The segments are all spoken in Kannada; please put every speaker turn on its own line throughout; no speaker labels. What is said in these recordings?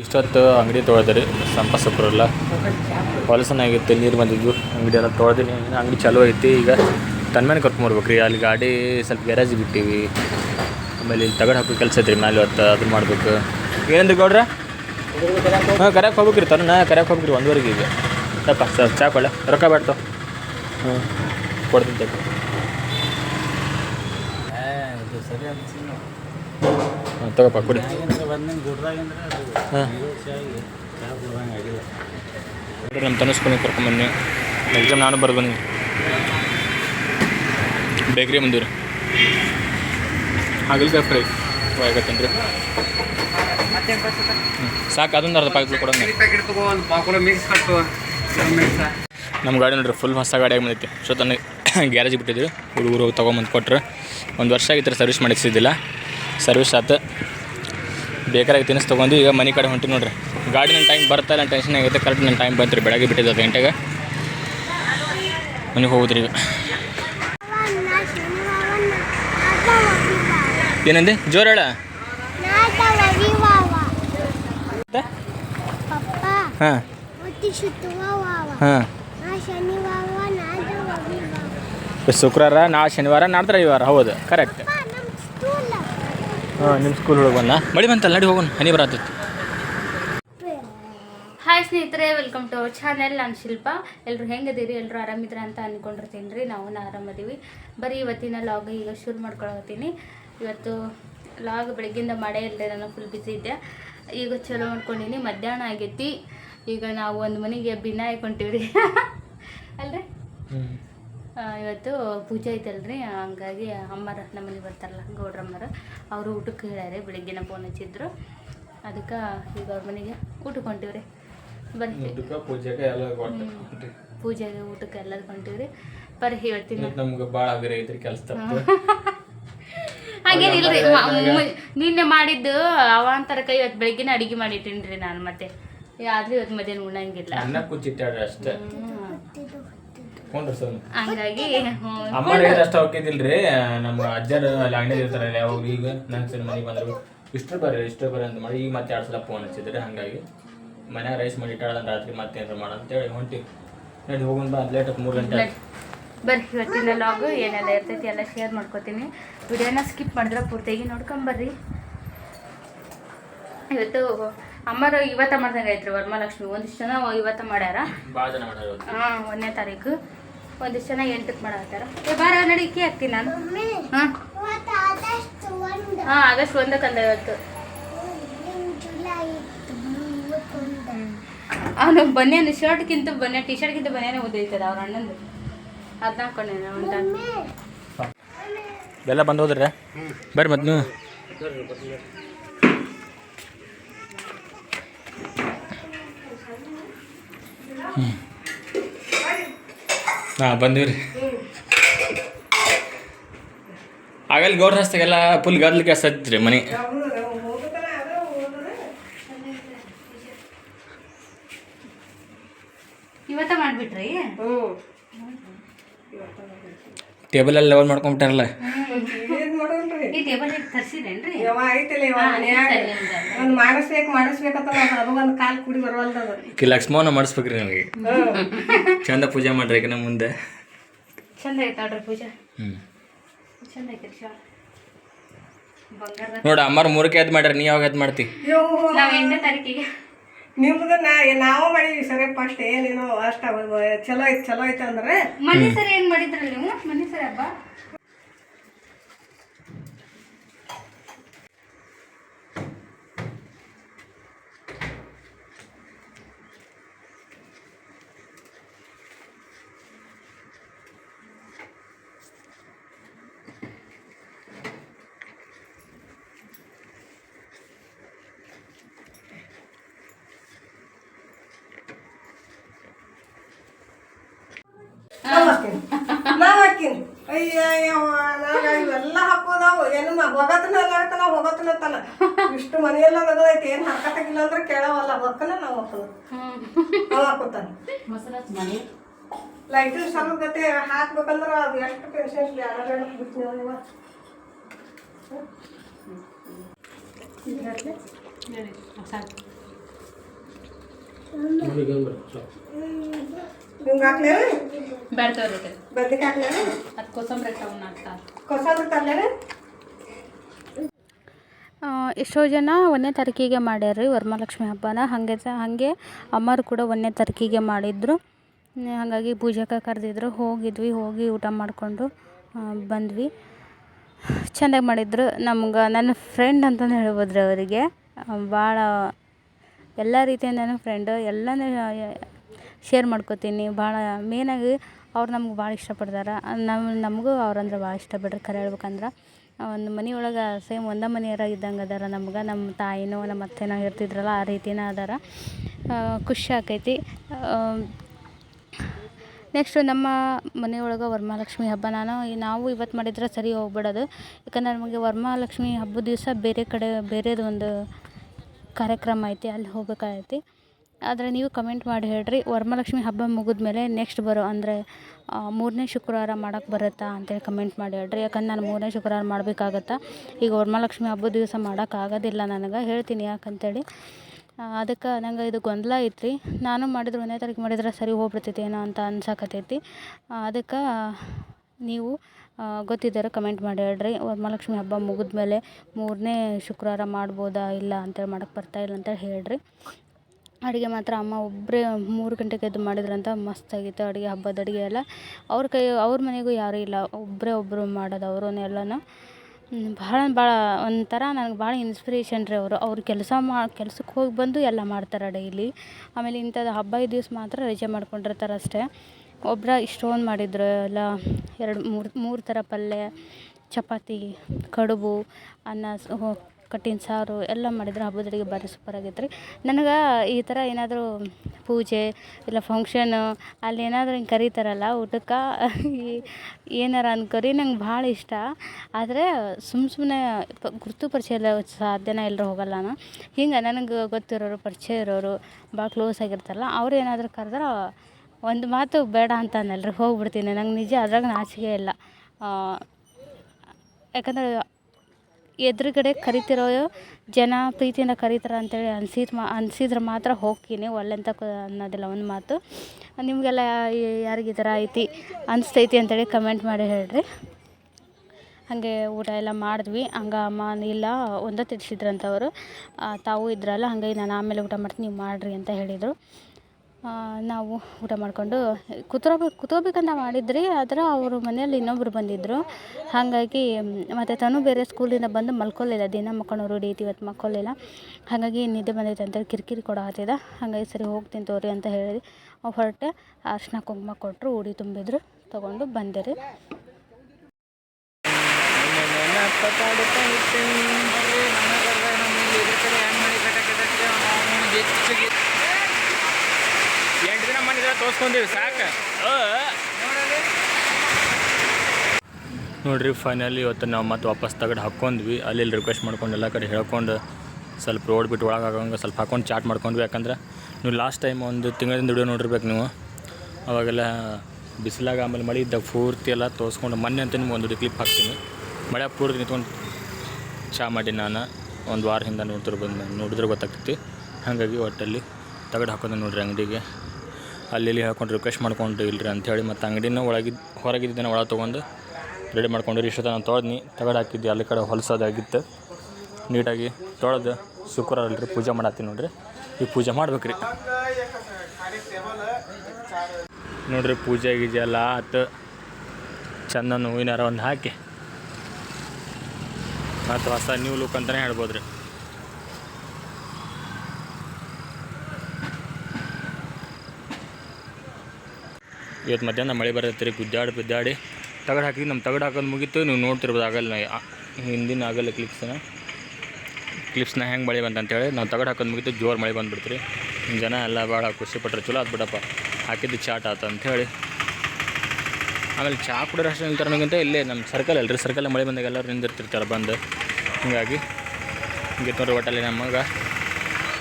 ಇಷ್ಟೊತ್ತು ಅಂಗಡಿ ತೊಳೆದ್ರಿ, ಸಂಪ ಸಪ್ರಲ್ಲ ಹೊಲಸನಾಗಿತ್ತು ನೀರು ಬಂದಿದ್ದು ಅಂಗಡಿ ಎಲ್ಲ ತೊಳೆದಿನಿ ಅಂಗಡಿ ಚಾಲೂ ಐತಿ, ಈಗ ತನ್ಮೇಲೆ ಕರ್ಕೊಂಬರ್ಬೇಕು ರೀ ಅಲ್ಲಿ ಗಾಡಿ ಸ್ವಲ್ಪ ಗ್ಯಾರೇಜ್ ಬಿಟ್ಟಿವಿ. ಆಮೇಲೆ ಇಲ್ಲಿ ತಗಡು ಹಾಕೋ ಕೆಲಸ ಐತ್ರಿ ಮ್ಯಾಲೆ ಹೊತ್ತು ಅದನ್ನ ಮಾಡ್ಬೇಕು. ಏನಂದ್ರಿ ಗೌಡ್ರ? ಹಾಂ ಕರೆಕ್ಟ್ ಹೋಗ್ಬೇಕ್ರಿ ತನ್ನ ಕರ್ಯಾಕೆ ಹೋಗ್ಬೇಕ್ರಿ ಒಂದುವರೆಗೆ ಈಗ. ತಪ್ಪ, ಸರ್, ಚಾ ಕೊಳ್ಳ ರೊಕ್ಕ ಬೇಡ್ತಾವ ಹ್ಞೂ ಕೊಡ್ತೀನಿ ತಗೋ ಹಾಂ ತಗೋಪ್ಪ, ಕೊಡಿ. ಹಾಂ. ನಮ್ಮ ತನಸ್ಕೊಂಡು ಕರ್ಕೊಂಬನ್ನಿ ಎಕ್ಸಾಮ್ ನಾನು ಬರ್ದು ಬನ್ನಿ ಬೇಕ್ರಿ ಬಂದಿವ್ರಿ ಹಾಗಲ್ಕಾಯಿ ಫ್ರೈ ಆಗತ್ತೇನ್ರಿ. ಸಾಕು, ಅದೊಂದು ಅರ್ಧ ಪ್ಯಾಕೆಟ್
ಕೊಡ
ನಮ್ಮ ಗಾಡಿ ನೋಡ್ರಿ ಫುಲ್ ಹೊಸ ಗಾಡಿ ಬಂದೈತಿ. ಸೊ, ತನ್ನ ಗ್ಯಾರೇಜ್ ಬಿಟ್ಟಿದ್ವಿ. ಹುಡುಗರು ತೊಗೊಂಬಂದು ಕೊಟ್ರು. ಒಂದು ವರ್ಷ ಆಗಿತ್ತು ಸರ್ವಿಸ್ ಮಾಡಿಸಿದ್ದಿಲ್ಲ ಸರ್ವಿಸ್ ಆತು. ಬೇಕಾರಾಗಿ ತಿನ್ನಿಸ್ ತೊಗೊಂಡು ಈಗ ಮನೆ ಕಡೆ ಹೊಂಟಿ ನೋಡ್ರಿ. ಗಾಡಿ ನನ್ನ ಟೈಮ್ ಬರ್ತಾ ಇಲ್ಲ ಟೆನ್ಷನ್ ಆಗೈತೆ ಕರೆಕ್ಟ್ ನನ್ನ ಟೈಮ್ ಬಂತು ರೀ ಬೆಳಗ್ಗೆ ಬಿಟ್ಟಿದ್ದು ಅದು ಗಂಟೆಗೆ. ಮನೆಗೆ ಹೋಗುದ್ರಿ ಈಗ. ಏನಂದೆ? ಜೋರ ಹೇಳ. ಹಾಂ. ಹಾಂ. ಶುಕ್ರವಾರ ನಾ ಶನಿವಾರ ನಾಡ್ದು ರವಿವಾರ. ಹೌದು ಕರೆಕ್ಟ್ ಹಾಂ ನಿಮ್ಮ ಸ್ಕೂಲ್ ಹುಡುಗ ಬಂದ ಮಳಿ ಬಂತಲ್ಲ ನಡಿ ಹೋಗೋಣ ಹನಿ ಬರತ್ತೈತಿ
ಹಾಯ್ ಸ್ನೇಹಿತರೆ ವೆಲ್ಕಮ್ ಟು ಅವರ್ ಚಾನೆಲ್ ನಾನು ಶಿಲ್ಪ. ಎಲ್ಲರೂ ಹೆಂಗದೀರಿ? ಎಲ್ಲರೂ ಆರಾಮಿದ್ರ ಅಂತ ಅಂದ್ಕೊಂಡಿರ್ತೀನಿ ರೀ ನಾವು ಆರಾಮದೀವಿ. ಬರೀ ಇವತ್ತಿನ ಲಾಗ್ ಈಗ ಶುರು ಮಾಡ್ಕೊಳತ್ತೀನಿ ಇವತ್ತು ಲಾಗ್ ಬೆಳಗ್ಗಿಂದ ಮಾಡೇ ಇಲ್ಲದೆ ನಾನು ಫುಲ್ ಬಿಸಿ ಇದ್ದೆ. ಈಗ ಚಲೋ ಮಾಡ್ಕೊಂಡಿನಿ. ಮಧ್ಯಾಹ್ನ ಆಗೈತಿ. ಈಗ ನಾವು ಒಂದು ಮನೆಗೆ ಬಿನ್ನ ಹಾಕೊಂತೀವಿ ರೀ ಅಲ್ರಿ ಇವತ್ತು ಪೂಜೆ ಐತಲ್ರಿ ಹಂಗಾಗಿ ಅಮ್ಮರ ನಮ್ಮ ಮನೆಗೆ ಬರ್ತಾರಲ್ಲ ಗೌಡ್ರಮ್ಮರು ಅವರು ಊಟಕ್ಕೆ ಹೇಳ್ಯಾರೆ ಬೆಳಿಗ್ಗೆನ ಫೋನ್ ಹಚ್ಚಿದ್ರು. ಅದಕ್ಕೆ ಈಗ ಅವ್ರ ಮನೆಗೆ ಊಟಕ್ಕೆ ಹೊಂಟಿವ್ರಿ. ಬರ್ರಿ
ಪೂಜೆಗೆ ಎಲ್ಲ
ಪೂಜೆಗೆ ಊಟಕ್ಕೆ ಎಲ್ಲರೂ ಹೊಂಟಿವ್ರಿ. ಬರ್ರಿ ಹೇಳ್ತೀನಿ.
ನಮ್ಗೆ ಭಾಳ ಆಗ್ರೆ ಐತ್ರಿ ಕೆಲಸ
ಹಾಗೇನಿಲ್ರಿ ನಿನ್ನೆ ಮಾಡಿದ್ದು ಅವಾಂತರಕ ಇವತ್ತು ಬೆಳಿಗ್ಗೆನೇ ಅಡಿಗೆ ಮಾಡಿಟ್ಟಿನ್ರಿ ನಾನು ಮತ್ತೆ. ಆದ್ರೆ ಇವತ್ತು ಮಧ್ಯಾಹ್ನ ಉಣ್ಣಂಗಿಲ್ಲ.
ಅನ್ನ ಕುಚ್ಚಿಟ್ಟಾಡ್ರಿ ಅಷ್ಟೇ.
ಹಂಗಾಗಿ.
ಅಮ್ಮ ಅಷ್ಟು ಹೋಗಿದ್ದಿಲ್ರಿ ನಮ್ಮ ಅಜ್ಜರು ಇರ್ತಾರಲ್ಲ ಯಾವಾಗ ಈಗ ನನ್ನ ಸರಿ ಮನೆಗೆ ಬಂದರು. ಇಷ್ಟು ಬರ್ರಿ ಇಷ್ಟು ಬರ್ರಿ ಅಂತ ಮಾಡಿ ಈಗ ಮತ್ತೆ ಎರಡು ಸಲ ಫೋನ್ ಹಚ್ಚಿದ್ರಿ ಹಂಗಾಗಿ. ಮನ್ಯಾಗ ರೈಸ್ ಮಾಡಿ ಇಟ್ಟಾಳ ರಾತ್ರಿ ಮತ್ತೆ ಏನಾರ ಮಾಡ ಅಂತೇಳಿ ಹೊಂಟಿ. ನಡಿ ಹೋಗೋಣ ಬಾ ಲೇಟ್ ಮೂರು ಗಂಟೆ.
ಬರ್ರಿ ಇವತ್ತಿನ ಲಾಗು ಏನೆಲ್ಲ ಇರ್ತೈತಿ ಎಲ್ಲ ಶೇರ್ ಮಾಡ್ಕೋತೀನಿ. ವಿಡಿಯೋನ ಸ್ಕಿಪ್ ಮಾಡಿದ್ರೆ ಪೂರ್ತಿಯಾಗಿ ನೋಡ್ಕೊಂಬರ್ರಿ ಇವತ್ತು ಅಮ್ಮರು ಇವತ್ತ ಮಾಡ್ದಂಗೆ ಐತ್ರಿ ವರಮಹಾಲಕ್ಷ್ಮಿ ಒಂದಿಷ್ಟು ಜನ ಇವತ್ತ ಮಾಡ್ಯಾರ.
ಭಾಳ ಜನ ಮಾಡ್ಯಾರ
ಹಾಂ ಒಂದನೇ ತಾರೀಕು. ಒಂದಿಷ್ಟು ಜನ ಎಂಟಕ್ಕೆ ಮಾಡತ್ತಾರ ಏ ಬಾರ ನಡಿ ಇಕ್ಕಿ ಹಾಕ್ತೀನಿ ನಾನು. ಹಾಂ? ಹಾಂ ಆಗಸ್ಟ್ ಒಂದಕ್ಕೆ ಅಂದ ಇವತ್ತು. ಅವನು ಬನ್ಯಾನ ಶರ್ಟ್ಗಿಂತ ಬನ್ಯ ಟಿ ಶರ್ಟ್ಗಿಂತ ಬನ್ಯಾನ ಓದೈತದ ಅವ್ರ ಅಣ್ಣಂದು. ಅದನ್ನ ಹಾಕೊಂಡೇನ ಅಂತ
ಎಲ್ಲ ಬಂದು ಹೋದ್ರೆ? ಬರ್ರಿ ಮತ್ತೆ ನೀವು. ಹಾಂ ಬಂದಿವ್ರಿ. ರೀ ಆಗಲ್ಲಿ ಗೌಡ್ರ ರಸ್ತೆಗೆಲ್ಲ ಫುಲ್ ಗದ್ಲಿಕ್ಕೆ ಕೆಲಸ ರೀ ಮನೆ.
ಇವತ್ತ ಮಾಡ್ಬಿಟ್ರಿ?
ಟೇಬಲ್ ಎಲ್ಲ ಲೆವೆಲ್
ಮಾಡೋಣ್ರಿ
ಈ ಟೇಬಲ್ ತರ್ಸಿರೇನ್ರಿ?
ಒಂದ್ ಮಾಡಿಸ್ಬೇಕು ಮಾಡಿಸ್ಬೇಕಂತ ಅದು ಒಂದ್ ಕಾಲ್ ಕುಡಿ ಬರವಲ್ದದ
ಕಿ ಲಕ್ಷ್ಮಣ ಮಾಡಿಸ್ಬೇಕ್ರಿ ನಮಗೆ. ಚಂದ ಪೂಜೆ ಮಾಡ್ರಿ ನಮ್ಮ ಮುಂದೆ.
ಚಂದ ಐತೆ ನೋಡ್ರಿ ಪೂಜೆ.
ಹ್ಞೂ
ಚಂದ ಐತೆ ಶಾ ಬಂಗಾರದ
ನೋಡ ಅಮ್ಮಾರ ಮೂರಕ್ಕೆ ಎದ್ ಮಾಡ್ರಿ ನೀ ಯಾವಾಗ ಎದ್ ಮಾಡ್ತಿ?
ನಾವು ಎಂಟನೇ ತಾರೀಕಿಗೆ.
ನಿಮ್ದು ನಾ ನಾವು ಮಾಡಿದ್ವಿ ಸರಿ ಫಸ್ಟ್ ಏನೇನೋ ಅಷ್ಟ ಚಲೋ ಐತ್ ಚಲೋ ಐತೆ ಅಂದ್ರೆ.
ಮನೆ ಸರಿ ಏನ್ ಮಾಡಿದ್ರಲ್ಲ ನೀವು? ಮನೆ ಸರಿ ಹಬ್ಬ
ನಾವ್ ಹಾಕ್ತೀನಿ ನಾವ್ ಹಾಕ್ತೀನಿ ಅಯ್ಯ ಇವೆಲ್ಲ ಹಾಕೋದಾವು ಏನು ಹೋಗತನ ಅಲ್ಲಾಡ್ತಾನ ಹೋಗತನತ್ತಲ್ಲ ಇಷ್ಟು ಮನೆಯೆಲ್ಲ ನಗದೈತಿ ಏನು ಹಾಕತ್ತಾಗಿಲ್ಲ ಅಂದ್ರೆ ಕೇಳವಲ್ಲ ಹೊಕ್ಕನ ನಾವು ಹಾಕೋದು. ನಾವ್ ಹಾಕೋತಾನ. ಗತೆ ಹಾಕ್ಬೇಕಂದ್ರ ಅದು ಎಷ್ಟು ಪೇಷನ್ಸ್ ಎರಡು ಬಿಡ್ತೀನಿ
ಸಾಕು.
ನಿಮ್ಗೆ ಹಾಕ್ಲೇರ
ಬೇಡ ತಗೋರಿ
ಬದ್ನಿಕಾಯಿ ಹಾಕ್ಲೇರ
ಅದು ಕೊತ್ತಂಬರಿ ಟೌನ್ ಆಗ್ತಾ
ಕೊಸಂಬರಿ ತರ್ಲೇರ
ಎಷ್ಟೋ ಜನ ಒಂದನೇ ತಾರೀಕಿಗೆ ಮಾಡ್ಯಾರ್ರಿ ವರಮಹಾಲಕ್ಷ್ಮಿ ಹಬ್ಬನ. ಹಾಗೆ ಹಾಗೆ ಅಮ್ಮರು ಕೂಡ ಒಂದನೇ ತಾರೀಕಿಗೆ ಮಾಡಿದ್ರು. ಹಾಗಾಗಿ ಪೂಜೆಗೆ ಕರೆದಿದ್ರು. ಹೋಗಿದ್ವಿ ಹೋಗಿ ಊಟ ಮಾಡಿಕೊಂಡು ಬಂದ್ವಿ. ಚೆಂದಾಗಿ ಮಾಡಿದ್ರು. ನಮ್ಗೆ ನನ್ನ ಫ್ರೆಂಡ್ ಅಂತಲೇ ಹೇಳ್ಬೋದ್ರಿ ಅವರಿಗೆ. ಭಾಳ ಎಲ್ಲ ರೀತಿಯಿಂದ ಫ್ರೆಂಡು ಎಲ್ಲನೂ ಶೇರ್ ಮಾಡ್ಕೊತೀನಿ. ಭಾಳ ಮೇನಾಗಿ ಅವ್ರು ನಮ್ಗೆ ಭಾಳ ಇಷ್ಟಪಡ್ತಾರೆ. ನಮ್ಮ ನಮಗೂ ಅವ್ರಂದ್ರೆ ಭಾಳ ಇಷ್ಟ ಬಿಡ್ರಿ ಖರೆ ಹೇಳ್ಬೇಕಂದ್ರೆ. ಒಂದು ಮನೆ ಒಳಗೆ ಸೇಮ್ ಒಂದೇ ಮನೆಯವ್ರ ಇದ್ದಂಗೆ ಅದಾರ ನಮ್ಗೆ. ನಮ್ಮ ತಾಯಿನೋ ನಮ್ಮ ಅತ್ತೆನೋ ಇರ್ತಿದ್ರಲ್ಲ ಆ ರೀತಿನೇ ಅದಾರ. ಖುಷಿ ಆಕೈತಿ. ನೆಕ್ಸ್ಟು ನಮ್ಮ ಮನೆಯೊಳಗೆ ವರಮಹಾಲಕ್ಷ್ಮಿ ಹಬ್ಬ. ನಾನು ನಾವು ಇವತ್ತು ಮಾಡಿದ್ರೆ ಸರಿ ಹೋಗ್ಬಿಡೋದು. ಯಾಕಂದ್ರೆ ನಮಗೆ ವರಮಹಾಲಕ್ಷ್ಮಿ ಹಬ್ಬದ ದಿವಸ ಬೇರೆ ಕಡೆ ಬೇರೆದು ಒಂದು ಕಾರ್ಯಕ್ರಮ ಐತಿ. ಅಲ್ಲಿ ಹೋಗ್ಬೇಕಾಗೈತಿ. ಆದರೆ ನೀವು ಕಮೆಂಟ್ ಮಾಡಿ ಹೇಳ್ರಿ. ವರಮಹಾಲಕ್ಷ್ಮಿ ಹಬ್ಬ ಮುಗಿದ ಮೇಲೆ ನೆಕ್ಸ್ಟ್ ಬರೋ ಅಂದರೆ ಮೂರನೇ ಶುಕ್ರವಾರ ಮಾಡೋಕ್ಕೆ ಬರುತ್ತಾ ಅಂತೇಳಿ ಕಮೆಂಟ್ ಮಾಡಿ ಹೇಳ್ರಿ. ಯಾಕಂದ್ರೆ ನಾನು ಮೂರನೇ ಶುಕ್ರವಾರ ಮಾಡಬೇಕಾಗತ್ತಾ. ಈಗ ವರಮಹಾಲಕ್ಷ್ಮಿ ಹಬ್ಬದ ದಿವಸ ಮಾಡೋಕ್ಕಾಗೋದಿಲ್ಲ ನನಗೆ. ಹೇಳ್ತೀನಿ ಯಾಕಂತೇಳಿ. ಅದಕ್ಕೆ ನಂಗೆ ಇದು ಗೊಂದಲ ಐತ್ರಿ. ನಾನು ಮಾಡಿದ್ರೆ ಒಂದೇ ತಾರೀಕು ಮಾಡಿದ್ರೆ ಸರಿ ಹೋಗ್ಬಿಡ್ತೈತಿ ಏನೋ ಅಂತ ಅನ್ಸಕತ್ತೈತಿ ಅದಕ್ಕೆ ನೀವು ಗೊತ್ತಿದ್ದಾರೆ ಕಮೆಂಟ್ ಮಾಡಿ ಹೇಳ್ರಿ. ವರಮಹಾಲಕ್ಷ್ಮಿ ಹಬ್ಬ ಮುಗಿದ್ಮೇಲೆ ಮೂರನೇ ಶುಕ್ರವಾರ ಮಾಡ್ಬೋದಾ ಇಲ್ಲ ಅಂತೇಳಿ ಮಾಡೋಕ್ಕೆ ಬರ್ತಾ ಇಲ್ಲ ಅಂತೇಳಿ ಹೇಳ್ರಿ. ಅಡುಗೆ ಮಾತ್ರ ಅಮ್ಮ ಒಬ್ಬರೇ ಮೂರು ಗಂಟೆಗೆ ಎದ್ದು ಮಾಡಿದ್ರಂತ ಮಸ್ತಾಗಿತ್ತು ಅಡುಗೆ ಹಬ್ಬದ ಅಡುಗೆ ಎಲ್ಲ. ಅವ್ರ ಕೈ, ಅವ್ರ ಮನೆಗೂ ಯಾರೂ ಇಲ್ಲ. ಒಬ್ಬರೇ ಒಬ್ಬರು ಮಾಡೋದು ಅವರು ಎಲ್ಲನೂ. ಭಾಳ ಭಾಳ ಒಂಥರ ನನಗೆ ಭಾಳ ಇನ್ಸ್ಪಿರೇಷನ್ ರೀ ಅವರು. ಅವ್ರು ಕೆಲಸ ಮಾ, ಕೆಲ್ಸಕ್ಕೆ ಹೋಗಿ ಬಂದು ಎಲ್ಲ ಮಾಡ್ತಾರೆ ಡೈಲಿ. ಆಮೇಲೆ ಇಂಥದ್ದು ಹಬ್ಬ ಇದ್ದ ದಿವ್ಸ ಮಾತ್ರ ರಜೆ ಮಾಡ್ಕೊಂಡಿರ್ತಾರೆ ಅಷ್ಟೇ. ಒಬ್ಬರ ಇಷ್ಟೊಂದು ಮಾಡಿದ್ರು ಎಲ್ಲ. ಎರಡು ಮೂರು ಮೂರು ಥರ ಪಲ್ಯ, ಚಪಾತಿ, ಕಡುಬು, ಅನ್ನ ಕಟ್ಟಿನ ಸಾರು ಎಲ್ಲ ಮಾಡಿದ್ರೆ ಹಬ್ಬದ ಅಡುಗೆ ಭಾರಿ ಸೂಪರ್ ಆಗೈತೆ ರೀ ನನಗೆ ಈ ಥರ ಏನಾದರೂ ಪೂಜೆ ಇಲ್ಲ ಫಂಕ್ಷನು ಅಲ್ಲಿ ಏನಾದರೂ ಹಿಂಗೆ ಕರೀತಾರಲ್ಲ, ಊಟಕ್ಕೆ ಏನಾರ ಅನ್ಕೋರಿ ನಂಗೆ ಭಾಳ ಇಷ್ಟ. ಆದರೆ ಸುಮ್ಮ ಸುಮ್ಮನೆ ಗುರುತು ಪರಿಚಯ ಇಲ್ಲ ಸಾಧ್ಯನ ಎಲ್ಲರೂ ಹೋಗಲ್ಲ ನಾನು. ಹಿಂಗೆ ನನಗೆ ಗೊತ್ತಿರೋರು ಪರಿಚಯ ಇರೋರು ಭಾಳ ಕ್ಲೋಸ್ ಆಗಿರ್ತಾರಲ್ಲ, ಅವ್ರು ಏನಾದರೂ ಕರೆದ್ರೆ ಒಂದು ಮಾತು ಬೇಡ ಅಂತ ಅನ್ನಲ್ರಿ, ಹೋಗ್ಬಿಡ್ತೀನಿ. ನಂಗೆ ನಿಜ ಅದ್ರಾಗ ನಾಚಿಕೆ ಇಲ್ಲ. ಯಾಕಂದ್ರೆ ಎದುರುಗಡೆ ಕರಿತಿರೋ ಜನ ಪ್ರೀತಿಯಿಂದ ಕರೀತಾರೆ ಅಂತೇಳಿ ಅನ್ಸಿದ್ ಮಾ, ಅನ್ಸಿದ್ರೆ ಮಾತ್ರ ಹೋಗ್ತೀನಿ ಅಂತ ಕ, ಅನ್ನೋದಿಲ್ಲ ಒಂದು ಮಾತು. ನಿಮಗೆಲ್ಲ ಯಾರಿಗೆ ಈ ಥರ ಐತಿ ಅನಿಸ್ತೈತಿ ಅಂತೇಳಿ ಕಮೆಂಟ್ ಮಾಡಿ ಹೇಳ್ರಿ. ಹಾಗೆ ಊಟ ಎಲ್ಲ ಮಾಡಿದ್ವಿ. ಹಂಗೆ ಅಮ್ಮ ಇಲ್ಲ ಒಂದೇ ತಿರ್ಸಿದ್ರಂತ ಅವರು ತಾವು ಇದ್ರಲ್ಲ ಹಾಗಾಗಿ ನಾನು ಆಮೇಲೆ ಊಟ ಮಾಡ್ತೀನಿ, ನೀವು ಮಾಡಿರಿ ಅಂತ ಹೇಳಿದರು. ನಾವು ಊಟ ಮಾಡಿಕೊಂಡು ಕುತ್ಕೋಬೇಕು ಕುತ್ಕೋಬೇಕಂತ ಮಾಡಿದ್ರಿ ಆದ್ರೆ ಅವರು ಮನೆಯಲ್ಲಿ ಇನ್ನೊಬ್ರು ಬಂದಿದ್ದರು ಹಾಗಾಗಿ ಮತ್ತು ತಾನು ಬೇರೆ ಸ್ಕೂಲಿಂದ ಬಂದು ಮಲ್ಕೊಳ್ಳಿಲ್ಲ ದಿನ ಮಕ್ಕಳು ರೂಢಿ ಐತಿ ಇವತ್ತು ಮಲ್ಕೊಳ್ಳಿಲ್ಲ ಹಾಗಾಗಿ ನಿದ್ದೆ ಬಂದೈತೆ ಅಂತೇಳಿ ಕಿರಿಕಿರಿ ಕೊಡೋ ಹತ್ತಿದ ಹಾಗಾಗಿ ಸರಿ ಹೋಗ್ತೀನಿ ತೋರಿ ಅಂತ ಹೇಳಿ ಹೊರಟೆ ಅರ್ಶಿನ ಕುಂಕುಮ ಕೊಟ್ಟರು, ಉಡಿ ತುಂಬಿದ್ರು, ತೊಗೊಂಡು ಬಂದೆ ರೀ
ತೋರಿಸ್ಕೊಂಡೀವಿ ಸಾಕು. ನೋಡ್ರಿ ಫೈನಲಿ ಇವತ್ತು ನಾವು ಮತ್ತೆ ವಾಪಸ್ ತಗಡು ಹಾಕ್ಕೊಂಡ್ವಿ ಅಲ್ಲಿ ರಿಕ್ವೆಸ್ಟ್ ಮಾಡ್ಕೊಂಡು ಎಲ್ಲ ಕಡೆ ಹೇಳ್ಕೊಂಡು ಸ್ವಲ್ಪ ರೋಡ್ ಬಿಟ್ಟು ಒಳಗೆ ಆಗಂಗೆ ಸ್ವಲ್ಪ ಹಾಕೊಂಡು ಚಾಟ್ ಮಾಡ್ಕೊಂಡ್ವಿ. ಯಾಕಂದ್ರೆ ನೀವು ಲಾಸ್ಟ್ ಟೈಮ್ ಒಂದು ತಿಂಗಳಿಂದ ವಿಡಿಯೋ ನೋಡಿರ್ಬೇಕು ನೀವು. ಅವಾಗೆಲ್ಲ ಬಿಸಿಲಾಗ ಆಮೇಲೆ ಮಳೆ ಇದ್ದಾಗ ಪೂರ್ತಿ ಎಲ್ಲ ತೋರಿಸ್ಕೊಂಡು ಮೊನ್ನೆ ಅಂತ ನಿಮ್ಗೆ ಒಂದು ಕ್ಲಿಪ್ ಹಾಕ್ತೀನಿ. ಮಳೆ ಪೂರ್ತಿ ನಿಂತ್ಕೊಂಡು ಚಾ ಮಾಡಿ ನಾನು. ಒಂದು ವಾರ ಹಿಂದೆ ನೋಡ್ತಿರ್ ಬಂದು ನೋಡಿದ್ರೆ ಗೊತ್ತಾಗ್ತೈತಿ. ಹಾಗಾಗಿ ಒಟ್ಟಲ್ಲಿ ತಗಡು ಹಾಕೋದು ನೋಡಿರಿ ಅಂಗಡಿಗೆ. ಅಲ್ಲಿ ಹೇಳ್ಕೊಂಡು ರಿಕ್ವೆಸ್ಟ್ ಮಾಡ್ಕೊಂಡು ಇಲ್ರಿ ಅಂಥೇಳಿ ಮತ್ತು ಅಂಗಡಿನ ಹೊರಗಿದ್ದ ದಿನ ಒಳಗೆ ತೊಗೊಂಡು ರೆಡಿ ಮಾಡ್ಕೊಂಡು ಇಷ್ಟೊತ್ತ ನಾನು ತೊಳೆದ್ನಿ. ತಗಡು ಹಾಕಿದ್ದೆ, ಅಲ್ಲಿ ಕಡೆ ಹೊಲಸೋದಾಗಿತ್ತು ನೀಟಾಗಿ ತೊಳೆದು ಶುಕ್ರವಾರ ಅಲ್ರಿ ಪೂಜೆ ಮಾಡತ್ತೀನಿ ನೋಡ್ರಿ. ಈ ಪೂಜೆ ಮಾಡ್ಬೇಕ್ರಿ. ನೋಡ್ರಿ ಪೂಜೆ ಗೀಜೆ ಎಲ್ಲ ಆತು. ಚಂದನ ಹೂವಿನಾರ ಒಂದು ಹಾಕಿ. ಮತ್ತು ಹೊಸ ನ್ಯೂ ಲುಕ್ ಅಂತಲೇ ಹೇಳ್ಬೋದು ರೀ ಇವತ್ತು ಮಧ್ಯಾಹ್ನ ಮಳೆ ಬರತ್ತೆ ರೀ ಗುದ್ದಾಡಿ ಬಿದ್ದಾಡಿ ತಗಡು ಹಾಕಿದ್ವಿ ನಮ್ಮ ತಗಡು ಹಾಕೋದು ಮುಗೀತು, ನೀವು ನೋಡ್ತಿರ್ಬೋದು ಆಗಲ್ಲ ಹಿಂದಿನ ಆಗಲ್ಲ ಕ್ಲಿಪ್ಸ್ನ ಕ್ಲಿಪ್ಸ್ನ ಹೆಂಗೆ ಮಳೆ ಬಂತ ಅಂತೇಳಿ ನಾವು ತಗಡು ಹಾಕೋದು ಮುಗಿತು, ಜೋರು ಮಳೆ ಬಂದುಬಿಡ್ತು ರೀ ಜನ ಎಲ್ಲ ಭಾಳ ಖುಷಿ ಪಟ್ರು, ಚಲೋ ಆತು ಬಿಡಪ್ಪ. ಹಾಕಿದ್ದು ಚಾಟ್ ಆತ ಅಂಥೇಳಿ ಆಮೇಲೆ ಚಾ ಕುಡಿಯೋರು ಅಷ್ಟೇ ನಿಲ್ತಾರೆ ನನಗಂತ ಇಲ್ಲೇ ನಮ್ಮ ಸರ್ಕಲ್ ಅಲ್ರಿ ಸರ್ಕಲ್ ಮಳೆ ಬಂದಾಗ ಎಲ್ಲರೂ ನಿಂದಿರ್ತಿರ್ತಾರೆ ಬಂದು. ಹೀಗಾಗಿ, ಹಿಂಗೆ ನೋಡ್ರಿ ಒಟ್ಟಲ್ಲಿ ನಮಗೆ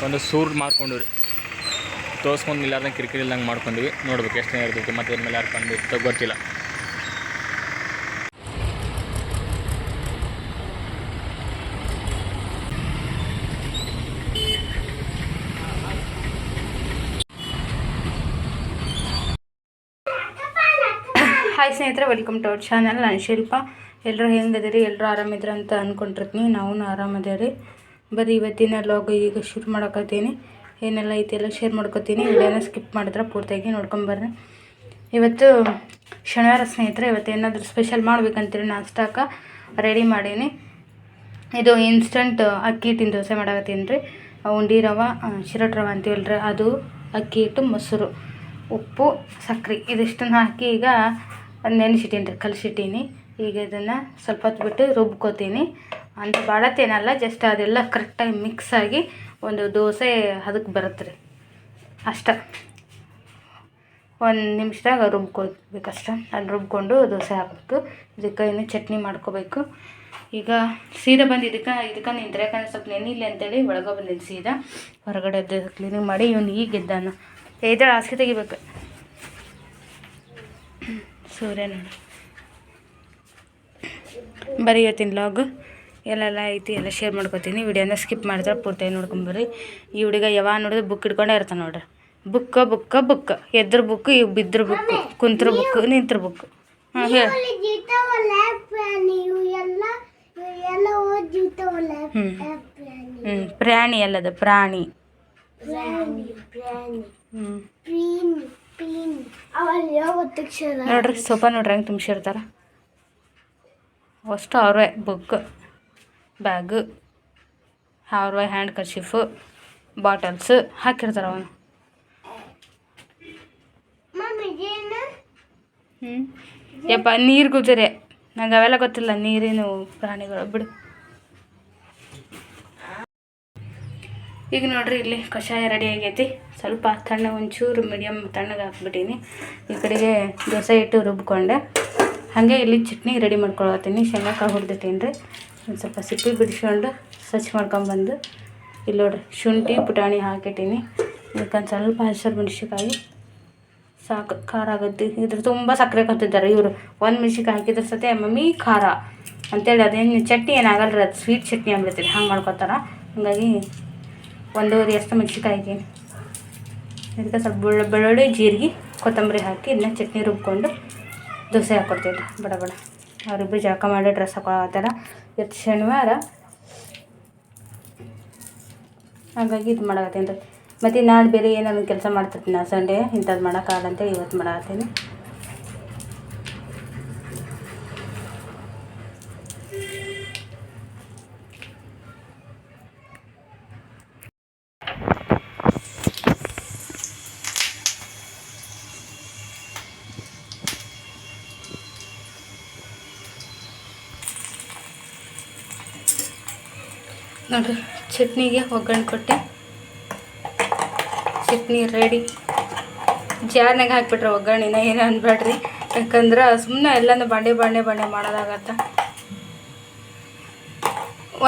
ಒಂದು ಸೂರ್ ಮಾರ್ಕೊಂಡು ರೀ ತೋರಿಸ್ಕೊಂಡು ಇಲ್ಲಾರ್ದಂಗೆ ಕಿರಿಕಿರಿ ಇಲ್ಲಂಗೆ ಮಾಡ್ಕೊಂಡ್ವಿ. ನೋಡ್ಬೇಕು ಎಷ್ಟು ದಿನ ಇರ್ತೈತಿ ಮತ್ತೆ ಅದ್ಮೇಲೆ ಯಾರು ಕಂಡು ಗೊತ್ತಿಲ್ಲ.
ಹಾಯ್ ಸ್ನೇಹಿತರೆ ವೆಲ್ಕಮ್ ಟು ಅವರ್ ಚಾನಲ್ ನಾನು ಶಿಲ್ಪ. ಎಲ್ಲರೂ ಹೆಂಗದಿರಿ ಎಲ್ಲರೂ ಆರಾಮಿದ್ರ ಅಂತ ಅಂದ್ಕೊಂಡಿರ್ತೀನಿ ನಾವು ಆರಾಮದೇವ್ರಿ. ಬರೀ ಇವತ್ತಿನ ಲಾಗ್ ಈಗ ಶುರು ಮಾಡಕತ್ತೀನಿ. ಏನೆಲ್ಲ ಐತಿ ಎಲ್ಲ ಶೇರ್ ಮಾಡ್ಕೊತೀನಿ. ವಿಡಿಯೋನ ಸ್ಕಿಪ್ ಮಾಡಿದ್ರೆ ಪೂರ್ತಿಯಾಗಿ ನೋಡ್ಕೊಂಬರ್ರಿ ಇವತ್ತು ಶನಿವಾರ ಸ್ನೇಹಿತರೆ, ಇವತ್ತು ಏನಾದರೂ ಸ್ಪೆಷಲ್ ಮಾಡ್ಬೇಕಂತೀರಿ ನಾಷ್ಟಾಕ ರೆಡಿ ಮಾಡೀನಿ. ಇದು ಇನ್ಸ್ಟಂಟ್ ಅಕ್ಕಿ ಹಿಟ್ಟಿನ ದೋಸೆ ಮಾಡಕತ್ತೀನಿ ರೀ ಉಂಡಿ ರವೆ ಶಿರಟ್ ರವೆ ರೀ ಅದು ಅಕ್ಕಿ ಹಿಟ್ಟು, ಮೊಸರು, ಉಪ್ಪು, ಸಕ್ರೆ. ಇದಿಷ್ಟನ್ನು ಹಾಕಿ ಈಗ ನೆನೆಸಿಟ್ಟೀನಿ ರೀ ಕಲಸಿಟ್ಟೀನಿ. ಈಗ ಇದನ್ನು ಸ್ವಲ್ಪ ಹೊತ್ತು ಬಿಟ್ಟು ರುಬ್ಕೋತೀನಿ. ಅಂತ ಬಾಳತ್ತೇನಲ್ಲ ಜಸ್ಟ್ ಅದೆಲ್ಲ ಕರೆಕ್ಟಾಗಿ ಮಿಕ್ಸ್ ಆಗಿ ಒಂದು ದೋಸೆ ಅದಕ್ಕೆ ಬರುತ್ತೆ ರೀ. ಅಷ್ಟ. ಒಂದು ನಿಮಿಷದಾಗ ರುಬ್ಕೋಬೇಕಷ್ಟ. ಅಲ್ಲಿ ರುಬ್ಕೊಂಡು ದೋಸೆ ಹಾಕಬೇಕು. ಇದಕ್ಕೆ ಇನ್ನು ಚಟ್ನಿ ಮಾಡ್ಕೋಬೇಕು. ಈಗ ಸೀದಾ ಬಂದು ಇದಕ್ಕೆ ಇದಕ್ಕೆ ನಿಂತ್ರೆ ಯಾಕಂದ್ರೆ ಸ್ವಲ್ಪ ನೆನಿಲ್ಲ ಅಂತೇಳಿ ಒಳಗೆ ಬಂದಿದ್ದು ಸೀದಾ ಹೊರಗಡೆ ಕ್ಲೀನಿಂಗ್ ಮಾಡಿ ಇವನು ಈಗ ಗೆದ್ದಾನ ಎದ್ರ ಹಾಸಿಗೆ ತೆಗಿಬೇಕು. ಸೂರ್ಯ ನೋಡಿ. ಬರೀ ಇವತ್ತಿನ ಲಾಗ್ ಎಲ್ಲೆಲ್ಲ ಐತಿ ಎಲ್ಲ ಶೇರ್ ಮಾಡ್ಕೊತೀನಿ. ವಿಡಿಯೋನ ಸ್ಕಿಪ್ ಮಾಡಿದ್ರೆ ಪೂರ್ತಿ ನೋಡ್ಕೊಂಬರ್ರಿ. ಈ ಹುಡುಗ ಯಾವಾಗ ನೋಡಿದ್ರೆ ಬುಕ್ ಇಟ್ಕೊಂಡೇ ಇರ್ತಾನೆ ನೋಡ್ರಿ. ಬುಕ್ಕ ಬುಕ್ಕ ಬುಕ್ಕ ಎದ್ರ ಬುಕ್ ಇವು ಬಿದ್ರ ಬುಕ್ ಕುಂತ್ರ ಬುಕ್ ನಿಂತ್ರ ಬುಕ್ ಹಾಂ ಹೇಳಿ. ಹ್ಞೂ ಪ್ರಾಣಿ ಅಲ್ಲದ ಪ್ರಾಣಿ. ನೋಡ್ರಿ ಸೋಫಾ ನೋಡ್ರಿ ಹಂಗೆ ತುಂಬಿಸಿರ್ತಾರ? ಅಷ್ಟು ಅವ್ರೇ book bag by handkerchief bottles ಹಾಕಿರ್ತಾರ ಅವನು. ಹ್ಞೂ ಯಪ್ಪ ನೀರು ಗುಜರೆ. ನಂಗೆ ಅವೆಲ್ಲ ಗೊತ್ತಿಲ್ಲ ನೀರಿನ ಪ್ರಾಣಿಗಳು. ಬಿಡು. ಈಗ ನೋಡ್ರಿ ಇಲ್ಲಿ ಕಷಾಯ ರೆಡಿ ಆಗೈತಿ. ಸ್ವಲ್ಪ ತಣ್ಣ ಒಂಚೂರು ಮೀಡಿಯಮ್ ತಣ್ಣಗೆ ಹಾಕ್ಬಿಟ್ಟೀನಿ. ಈ ಕಡೆಗೆ ದೋಸೆ ಇಟ್ಟು ರುಬ್ಕೊಂಡೆ. ಹಾಗೆ ಇಲ್ಲಿ ಚಟ್ನಿ ರೆಡಿ ಮಾಡ್ಕೊಳತ್ತೀನಿ. ಶೇಂಗಾಕಾಯಿ ಹುರಿದಿಟ್ಟೀನಿ ರೀ ಒಂದು ಸ್ವಲ್ಪ ಸಿಪ್ಪೆ ಬಿಡಿಸ್ಕೊಂಡು ಸ್ವಚ್ಛ ಮಾಡ್ಕೊಂಬಂದು ಇಲ್ಲಿ ನೋಡ್ರಿ, ಶುಂಠಿ, ಪುಟಾಣಿ ಹಾಕಿಟ್ಟೀನಿ. ಇದಕ್ಕೊಂದು ಸ್ವಲ್ಪ ಹಸಿರು ಮೆಣಸಿಕಾಯಿ ಸಾಕು, ಖಾರ ಆಗುತ್ತೆ. ಇದ್ರ ತುಂಬ ಸಕ್ಕರೆ ಕತ್ತಿದ್ದಾರೆ ಇವರು. ಒಂದು ಮೆಣಸಿನ್ಕಾಯಿ ಹಾಕಿದ್ರೆ ಸತೆ ಮಮ್ಮಿ ಖಾರ. ಅಂತೇಳಿ ಅದೇನು ಚಟ್ನಿ ಏನಾಗಲ್ಲ ರೀ ಅದು ಸ್ವೀಟ್ ಚಟ್ನಿ ಅಂದ್ಬಿಡ್ತೀರಿ ಹಂಗೆ ಮಾಡ್ಕೊತಾರ. ಹಾಗಾಗಿ ಒಂದೂವರೆ ಅಷ್ಟು ಮೆಣಸಿನ್ಕಾಯಿ ಹಾಕೀನಿ. ಇದಕ್ಕೆ ಸ್ವಲ್ಪ ಬೆಳ್ಳ ಬೆಳ್ಳುಳ್ಳಿ, ಜೀರಿಗೆ, ಕೊತ್ತಂಬರಿ ಹಾಕಿ ಇದನ್ನ ಚಟ್ನಿ ರುಬ್ಕೊಂಡು ದೋಸೆ ಹಾಕ್ಕೊಡ್ತೀವಿ ಬಡ ಬಡ. ಅವ್ರಿಬ್ಬರು ಜಳಕ ಮಾಡಿ ಡ್ರೆಸ್ ಹಾಕೊಳತ್ತಾರ ಇವತ್ತು ಶನಿವಾರ. ಹಾಗಾಗಿ ಇದು ಮಾಡಕತ್ತೀನಿ ರೀ. ಮತ್ತು ನಾಳೆ ಬೇರೆ ಏನಾದ್ರು ಕೆಲಸ ಮಾಡ್ತಿರ್ತೀನಿ ನಾ ಸಂಡೇ ಇಂಥದ್ದು ಮಾಡೋಕ್ಕಾಗಲ್ಲಂತೆ ಇವತ್ತು ಮಾಡತ್ತೀನಿ ನೋಡ್ರಿ, ಚಟ್ನಿಗೆ ಒಗ್ಗರಣೆ ಕೊಟ್ಟೆ. ಚಟ್ನಿ ರೆಡಿ ಜಾರ್ನಾಗ ಹಾಕ್ಬಿಟ್ರೆ ಒಗ್ಗರಣೆನ ಏನು ಅನ್ಬೇಡ್ರಿ ಯಾಕಂದ್ರೆ ಸುಮ್ಮನೆ ಎಲ್ಲನೂ ಬಾಂಡೆ ಬಾಂಡೆ ಬಾಂಡೆ ಮಾಡೋದಾಗತ್ತೆ.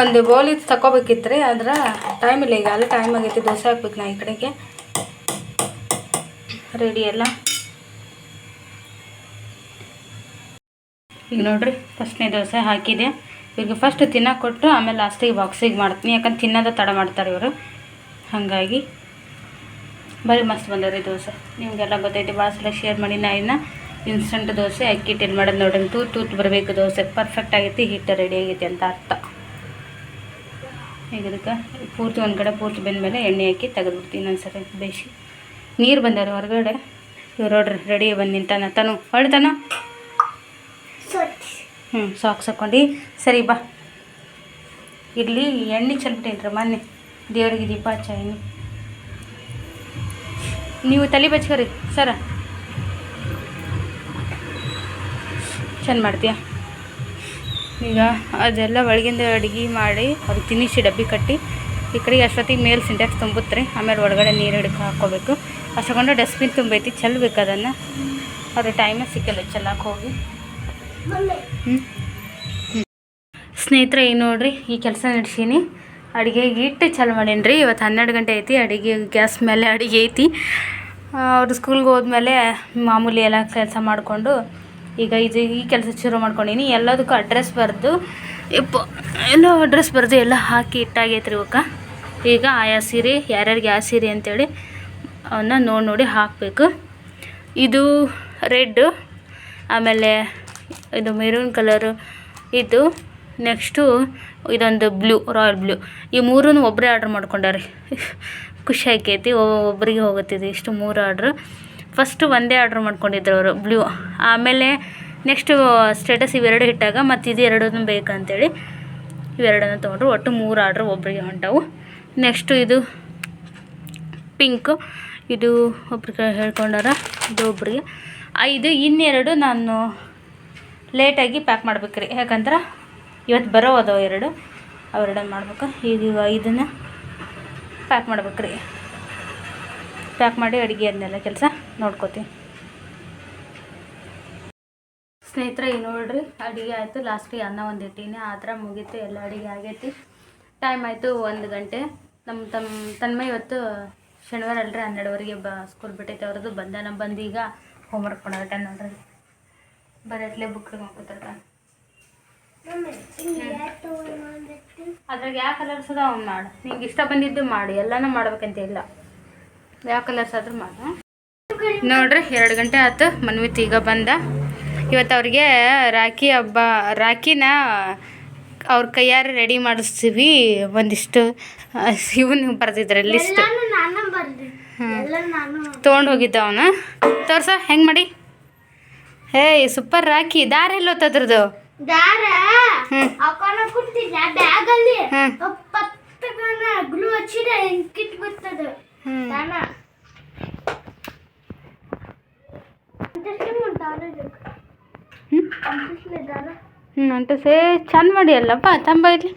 ಒಂದು ಬೌಲ್ ತಗೋಬೇಕಿತ್ತು ರೀ ಆದ್ರೆ ಟೈಮ್ ಇಲ್ಲ ಈಗ, ಅಲ್ಲಿ ಟೈಮ್ ಆಗೈತಿ, ದೋಸೆ ಹಾಕ್ಬೇಕು ನಾ ಈ ಕಡೆಗೆ. ರೆಡಿ ಎಲ್ಲ. ಈಗ ನೋಡ್ರಿ, ಫಸ್ಟ್ನೇ ದೋಸೆ ಹಾಕಿದೆ. ಈಗ ಫಸ್ಟ್ ತಿನ್ನೋಕೆ ಕೊಟ್ಟು ಆಮೇಲೆ ಲಾಸ್ಟಿಗೆ ಬಾಕ್ಸಿಗೆ ಮಾಡ್ತೀನಿ. ಯಾಕಂದ್ರೆ ತಿನ್ನೋದ ತಡ ಮಾಡ್ತಾರೆ ಇವರು. ಹಾಗಾಗಿ ಬರೀ ಮಸ್ತ್ ಬಂದವ್ರಿ ದೋಸೆ. ನಿಮಗೆಲ್ಲ ಗೊತ್ತೈತಿ ಭಾಳ ಸಲ ಶೇರ್ ಮಾಡಿ ನಾ ಇನ್ನು ಇನ್ಸ್ಟಂಟ್ ದೋಸೆ, ಅಕ್ಕಿ ಹಿಟ್ಟು ಮಾಡೋದು ನೋಡ್ರಿ ತೂತು ತೂತು ಬರಬೇಕು ದೋಸೆ. ಪರ್ಫೆಕ್ಟ್ ಆಗೈತಿ ಹಿಟ್ಟು ರೆಡಿ ಆಗೈತಿ ಅಂತ ಅರ್ಥ. ಈಗ ಇದಕ್ಕೆ ಪೂರ್ತಿ ಒಂದು ಕಡೆ ಪೂರ್ತಿ ಬೆಂದಮೇಲೆ ಎಣ್ಣೆ ಹಾಕಿ ತೆಗೆದ್ಬಿಡ್ತೀನಿ ಒಂದ್ಸರಿ ಬೇಯಿಸಿ. ನೀರು ಬಂದವ್ರಿ ಹೊರಗಡೆ. ಇವ್ರು ನೋಡ್ರಿ ರೆಡಿ ಬಂದು ನಿಂತಾನ. ತಾನು ಹೊಳ್ತಾನ ಹ್ಞೂ ಸಾಕ್ಸ್ ಹಾಕ್ಕೊಂಡು ಸರಿ, ಬಾ. ಇರಲಿ, ಎಣ್ಣೆ ಚೆಲ್ಬಿಟ್ಟೇನ್ರಿ ಮೊನ್ನೆ. ದೇವರಿಗೆ ದೀಪ ಹಚ್ಚ ನೀವು ತಲೆ ಬಚ್ಕರಿ, ಸರ. ಚೆಂದ ಮಾಡ್ತೀಯ? ಈಗ ಅದೆಲ್ಲ ಒಳಗಿಂದ ಅಡುಗೆ ಮಾಡಿ ಅದು ತಿನ್ನಿಸಿ, ಡಬ್ಬಿ ಕಟ್ಟಿ. ಈ ಕಡೆಗೆ ಅಷ್ಟೊತ್ತಿಗೆ ಮೇಲೆ ಸಿಂಟ್ಯಾಕ್ಸ್ ತುಂಬುತ್ತೆ ಆಮೇಲೆ ಒಳಗಡೆ ನೀರು ಹಿಡ್ಕೊ ಹಾಕ್ಕೋಬೇಕು. ಅಷ್ಟೊಂಡು ಡಸ್ಟ್ಬಿನ್ ತುಂಬೈತಿ, ಚೆಲ್ಬೇಕು ಅದನ್ನು. ಅದು ಟೈಮೇ ಸಿಕ್ಕಲ್ಲ ಚೆಲ್ಲಕ್ಕೆ ಹೋಗಿ. ಸ್ನೇಹಿತರೆ ಈಗ ನೋಡ್ರಿ, ಈ ಕೆಲಸ ನಡೆಸೀನಿ. ಅಡುಗೆಗೆ ಇಟ್ಟು ಚಾಲು ಮಾಡೀನಿ ರೀ ಇವತ್ತು ಹನ್ನೆರಡು ಗಂಟೆ ಐತಿ, ಅಡುಗೆ ಗ್ಯಾಸ್ ಮೇಲೆ ಅಡುಗೆ ಐತಿ. ಅವ್ರು ಸ್ಕೂಲ್ಗೆ ಹೋದ್ಮೇಲೆ ಮಾಮೂಲಿ ಎಲ್ಲ ಕೆಲಸ ಮಾಡಿಕೊಂಡು, ಈಗ ಇದು ಈ ಕೆಲಸ ಶುರು ಮಾಡ್ಕೊಂಡೀನಿ. ಎಲ್ಲದಕ್ಕೂ ಅಡ್ರೆಸ್ ಬರೆದು, ಇಪ್ಪ, ಎಲ್ಲ ಅಡ್ರೆಸ್ ಬರೆದು ಎಲ್ಲ ಹಾಕಿ ಇಟ್ಟಾಗೈತೆ ರೀ ಇವಕ್ಕ. ಈಗ ಆಯಾ ಸೀರೆ, ಯಾರ್ಯಾರಿಗೆ ಯಾವ ಸೀರೆ ಅಂತೇಳಿ ಅವನ್ನ ನೋಡಿ ನೋಡಿ ಹಾಕಬೇಕು. ಇದು ರೆಡ್ಡು ಆಮೇಲೆ ಇದು ಮೆರೂನ್ ಕಲರ್ ಇದು ನೆಕ್ಸ್ಟು ಇದೊಂದು ಬ್ಲೂ ರಾಯಲ್ ಬ್ಲೂ ಈ ಮೂರೂ ಒಬ್ಬರೇ ಆರ್ಡ್ರ್ ಮಾಡ್ಕೊಂಡಾರೆ. ಖುಷಿ ಆಕೈತಿ ಒಬ್ಬರಿಗೆ ಹೋಗುತ್ತಿದೆ ಇಷ್ಟು ಮೂರು ಆರ್ಡ್ರ್ ಫಸ್ಟು ಒಂದೇ ಆರ್ಡ್ರ್ ಮಾಡ್ಕೊಂಡಿದ್ರು ಅವರು ಬ್ಲೂ ಆಮೇಲೆ ನೆಕ್ಸ್ಟು ಸ್ಟೇಟಸ್ ಇವೆರಡು ಇಟ್ಟಾಗ ಮತ್ತು ಇದು ಎರಡೂ ಬೇಕಂತೇಳಿ ಇವೆರಡನ್ನು ತೊಗೊಂಡ್ರು. ಒಟ್ಟು ಮೂರು ಆರ್ಡ್ರ್ ಒಬ್ಬರಿಗೆ ಹೊಂಟವು. ನೆಕ್ಸ್ಟು ಇದು ಪಿಂಕು ಇದು ಒಬ್ರಿಗೆ ಹೇಳ್ಕೊಂಡಾರ ಇದು ಒಬ್ರಿಗೆ. ಆ, ಇದು ಇನ್ನೆರಡು ನಾನು ಲೇಟಾಗಿ ಪ್ಯಾಕ್ ಮಾಡ್ಬೇಕು ರೀ ಯಾಕಂದ್ರೆ ಇವತ್ತು ಬರೋ ಅದಾವ ಎರಡು. ಅವೆರಡನ್ನು ಮಾಡ್ಬೇಕು. ಈಗ ಇದನ್ನು ಪ್ಯಾಕ್ ಮಾಡ್ಬೇಕು ರೀ ಪ್ಯಾಕ್ ಮಾಡಿ ಅಡುಗೆ ಅದನ್ನೆಲ್ಲ ಕೆಲಸ ನೋಡ್ಕೋತೀವಿ ಸ್ನೇಹಿತರೆ, ಈ ನೋಡ್ರಿ, ಅಡುಗೆ ಆಯಿತು. ಲಾಸ್ಟಿಗೆ ಅನ್ನ ಒಂದು ಇಟ್ಟೀನಿ. ಆ ಥರ ಮುಗೀತು. ಎಲ್ಲ ಅಡುಗೆ ಆಗೈತಿ. ಟೈಮ್ ಆಯಿತು ಒಂದು ಗಂಟೆ. ನಮ್ಮ ತಮ್ಮ ತನ್ಮ ಇವತ್ತು ಶನಿವಾರ ಅಲ್ರಿ ಹನ್ನೆರಡುವರೆಗೆ ಬ ಸ್ಕೂಲ್ ಬಿಟ್ಟೈತೆ. ಅವ್ರದ್ದು ಬಂದ ನಮ್ಮ ಬಂದು ಈಗ ಹೋಮ್ವರ್ಕ್ ಮಾಡಾಟ ನೋಡ್ರಿ. ಬರಟ್ಲೆ ಬುಕ್ ಹಾಕೋತಾರ ಅದ್ರಾಗ ಯಾವ ಕಲರ್ಸ್ ಅದ ಅವ್ನು ಮಾಡು. ನಿಂಗೆ ಇಷ್ಟ ಬಂದಿದ್ದು ಮಾಡಿ ಎಲ್ಲನೂ ಮಾಡ್ಬೇಕಂತ ಇಲ್ಲ. ಯಾವ ಕಲರ್ಸ್ ಆದ್ರೂ ಮಾಡು ನೋಡ್ರಿ ಎರಡು ಗಂಟೆ ಆಯ್ತು ಮನ್ವಿತ್ ಈಗ ಬಂದ. ಇವತ್ತು ಅವ್ರಿಗೆ ರಾಖಿ ಹಬ್ಬ ರಾಖಿನ ಅವ್ರ ಕೈಯಾರೆ ರೆಡಿ ಮಾಡಿಸ್ತೀವಿ ಒಂದಿಷ್ಟು ಇವನು ಬರ್ತಿದ್ರೆ ಲಿಸ್ಟ್ ತೊಗೊಂಡು ಹೋಗಿದ್ದ ಅವನು. ತೋರ್ಸ ಹೆಂಗೆ ಮಾಡಿ? Hey super rakhi. ದಾರ ಎಲ್ಲೋತದ್ರದ್ದು
ದಾರ?
ಹ್ಞೂ
ಹಾಕೊಂಡ ಬ್ಯಾಗ್ ಅಲ್ಲಿ
ಹ್ಞೂ
ಪತ್ತಗನ ಗ್ಲೂ ಹಚ್ಚಿದ್ರೆ ಹೆಂಗಿಟ್ ಬರ್ತದ
ಹ್ಞೂ
ದಾನ. ಅಂತಸ್ಲಿ ದಾರ
ಹ್ಞೂ
ಅಂತಸ್ಲಿ ದಾರ
ಹ್ಞೂ ಅಂಟು ಸೇ ಚಂದ ಮಾಡಿ ಅಲ್ಲಪ್ಪ ತಂಬ ಇಲ್ಲಿ